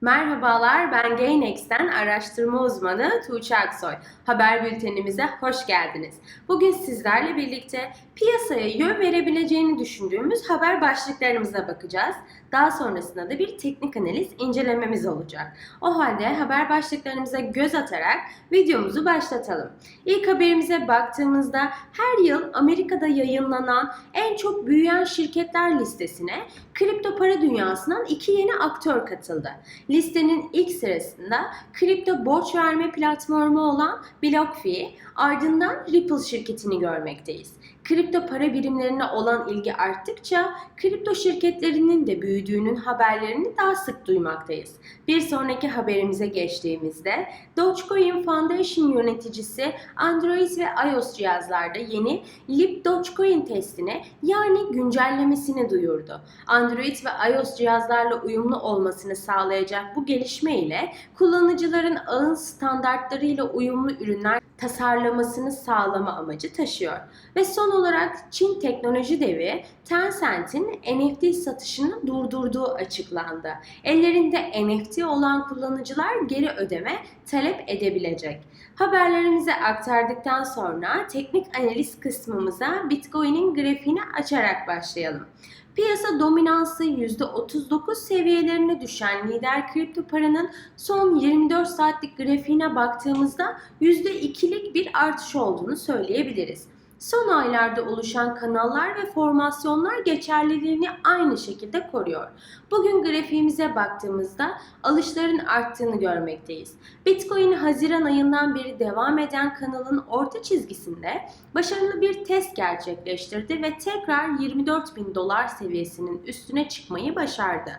Merhabalar, ben Gainex'ten araştırma uzmanı Tuğçe Aksoy. Haber bültenimize hoş geldiniz. Bugün sizlerle birlikte piyasaya yön verebileceğini düşündüğümüz haber başlıklarımıza bakacağız. Daha sonrasında da bir teknik analiz incelememiz olacak. O halde haber başlıklarımıza göz atarak videomuzu başlatalım. İlk haberimize baktığımızda her yıl Amerika'da yayınlanan en çok büyüyen şirketler listesine kripto para dünyasından iki yeni aktör katıldı. Listenin ilk sırasında kripto borç verme platformu olan BlockFi, ardından Ripple şirketini görmekteyiz. Kripto para birimlerine olan ilgi arttıkça kripto şirketlerinin de büyüdüğünün haberlerini daha sık duymaktayız. Bir sonraki haberimize geçtiğimizde Dogecoin Foundation yöneticisi Android ve iOS cihazlarda yeni Lip Dogecoin testini yani güncellemesini duyurdu. Android ve iOS cihazlarla uyumlu olmasını sağlayacak bu gelişme ile kullanıcıların ağın standartlarıyla uyumlu ürünler tasarlamasını sağlama amacı taşıyor. Ve son olarak Çin teknoloji devi Tencent'in NFT satışını durdurduğu açıklandı. Ellerinde NFT olan kullanıcılar geri ödeme talep edebilecek. Haberlerimizi aktardıktan sonra teknik analiz kısmımıza Bitcoin'in grafiğini açarak başlayalım. Piyasa dominansı %39 seviyelerine düşen lider kripto paranın son 24 saatlik grafiğine baktığımızda %2'lik bir artış olduğunu söyleyebiliriz. Son aylarda oluşan kanallar ve formasyonlar geçerliliğini aynı şekilde koruyor. Bugün grafiğimize baktığımızda alışların arttığını görmekteyiz. Bitcoin Haziran ayından beri devam eden kanalın orta çizgisinde başarılı bir test gerçekleştirdi ve tekrar 24 bin dolar seviyesinin üstüne çıkmayı başardı.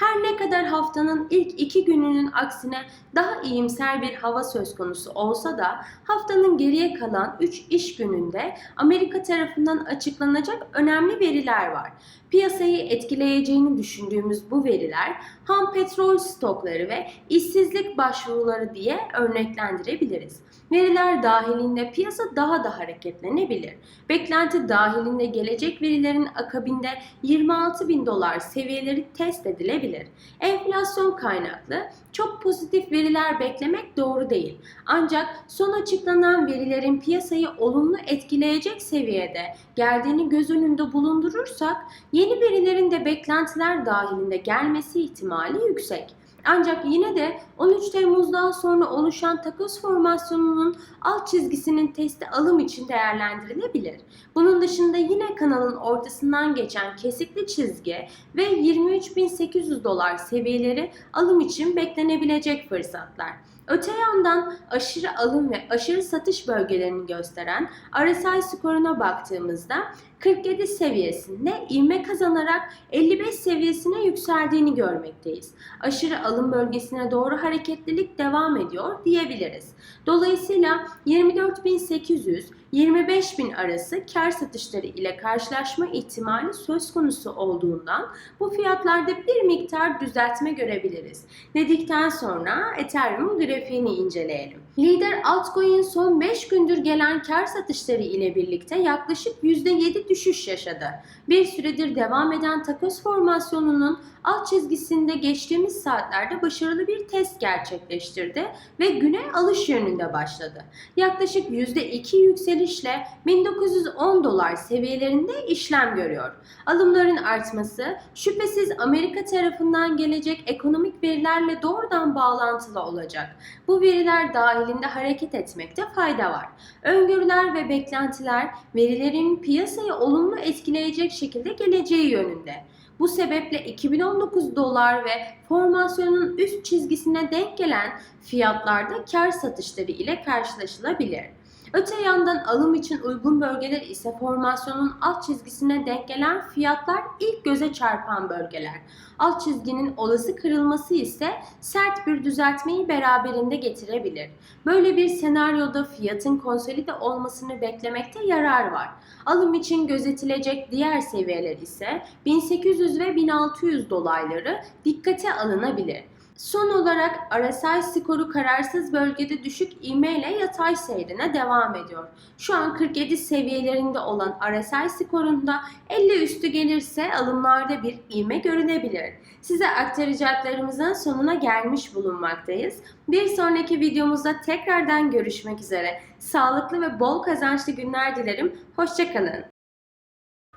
Her ne kadar haftanın ilk iki gününün aksine daha iyimser bir hava söz konusu olsa da haftanın geriye kalan 3 iş gününde Amerika tarafından açıklanacak önemli veriler var. Piyasayı etkileyeceğini düşündüğümüz bu veriler ham petrol stokları ve işsizlik başvuruları diye örneklendirebiliriz. Veriler dahilinde piyasa daha da hareketlenebilir. Beklenti dahilinde gelecek verilerin akabinde 26 bin dolar seviyeleri test edilebilir. Enflasyon kaynaklı çok pozitif veriler beklemek doğru değil. Ancak son açıklanan verilerin piyasayı olumlu etkileyecek seviyede geldiğini göz önünde bulundurursak yeni verilerin de beklentiler dahilinde gelmesi ihtimali yüksek. Ancak yine de 13 Temmuz'dan sonra oluşan takoz formasyonunun alt çizgisinin testi alım için değerlendirilebilir. Bunun dışında yine kanalın ortasından geçen kesikli çizgi ve 23.800 dolar seviyeleri alım için beklenebilecek fırsatlar. Öte yandan aşırı alım ve aşırı satış bölgelerini gösteren RSI skoruna baktığımızda 47 seviyesinde ivme kazanarak 55 seviyesine yükseldiğini görmekteyiz. Aşırı alım bölgesine doğru hareketlilik devam ediyor diyebiliriz. Dolayısıyla 24.800 25 bin arası kar satışları ile karşılaşma ihtimali söz konusu olduğundan bu fiyatlarda bir miktar düzeltme görebiliriz. Dedikten sonra Ethereum grafiğini inceleyelim. Lider altcoin son 5 gündür gelen kar satışları ile birlikte yaklaşık %7 düşüş yaşadı. Bir süredir devam eden takoz formasyonunun alt çizgisinde geçtiğimiz saatlerde başarılı bir test gerçekleştirdi ve güne alış yönünde başladı. Yaklaşık %2 yükselişle 1910 dolar seviyelerinde işlem görüyor. Alımların artması şüphesiz Amerika tarafından gelecek ekonomik verilerle doğrudan bağlantılı olacak. Bu veriler dahilinde hareket etmekte fayda var. Öngörüler ve beklentiler verilerin piyasayı olumlu etkileyecek şekilde geleceği yönünde. Bu sebeple 2019 dolar ve formasyonun üst çizgisine denk gelen fiyatlarda kar satışları ile karşılaşılabilir. Öte yandan alım için uygun bölgeler ise formasyonun alt çizgisine denk gelen fiyatlar ilk göze çarpan bölgeler. Alt çizginin olası kırılması ise sert bir düzeltmeyi beraberinde getirebilir. Böyle bir senaryoda fiyatın konsolide olmasını beklemekte yarar var. Alım için gözetilecek diğer seviyeler ise 1800 ve 1600 dolayları dikkate alınabilir. Son olarak RSI skoru kararsız bölgede düşük ivme ile yatay seyrine devam ediyor. Şu an 47 seviyelerinde olan RSI skorunda 50 üstü gelirse alımlarda bir ivme görünebilir. Size aktaracaklarımızın sonuna gelmiş bulunmaktayız. Bir sonraki videomuzda tekrardan görüşmek üzere. Sağlıklı ve bol kazançlı günler dilerim. Hoşçakalın.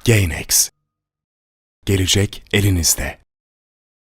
GainX Gelecek elinizde.